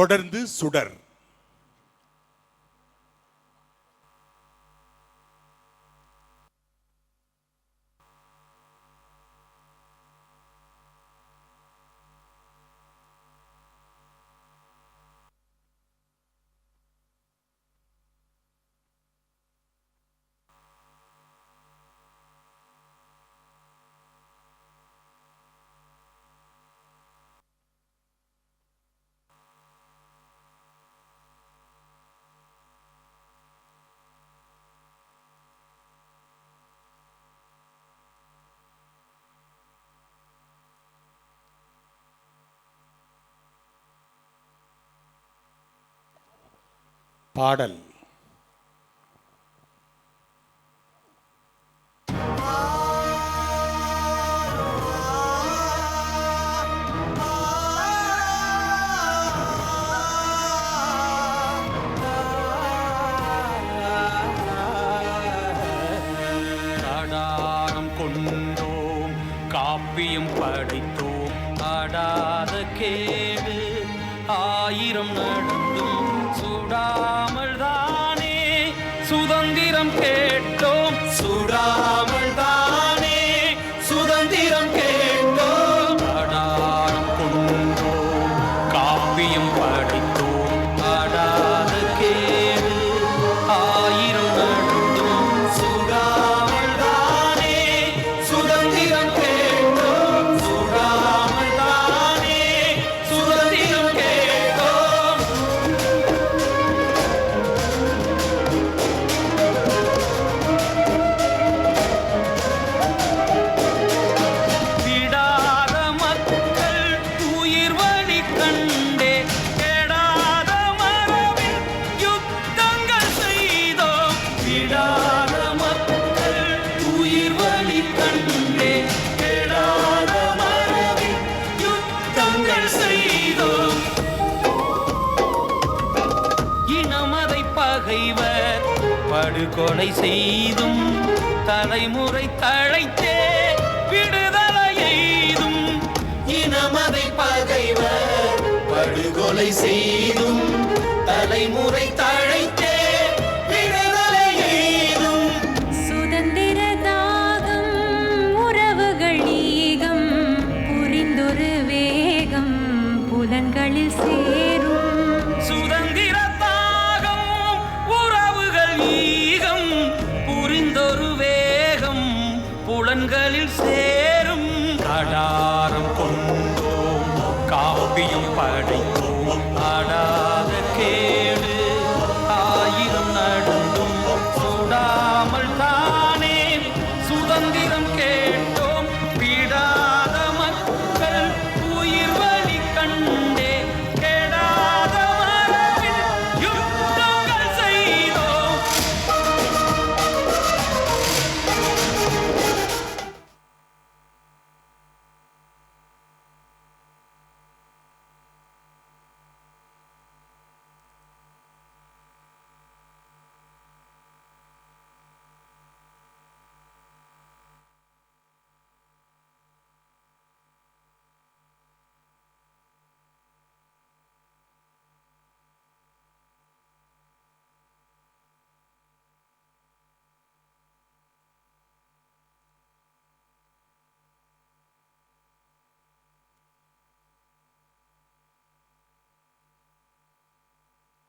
தொடர்ந்து சுடர். பாடல். கடாரம் கொண்டோம் காப்பியம் படைத்தோம். ஆடாத கேடு ஆயிரம் நடந்தும் சுடாமல் தானே சுதந்திரம் கேட்டு பகைவர் படுகொலை செய்தும் தலைமுறை தழைத்தே விடுதலைய்தும் இனமதை பகைவர் படுகொலை செய்தும் தலைமுறை தழை கடலில் சேரும் கடாரம் கொண்டோம் காப்பியம் படைத்தோம் அடா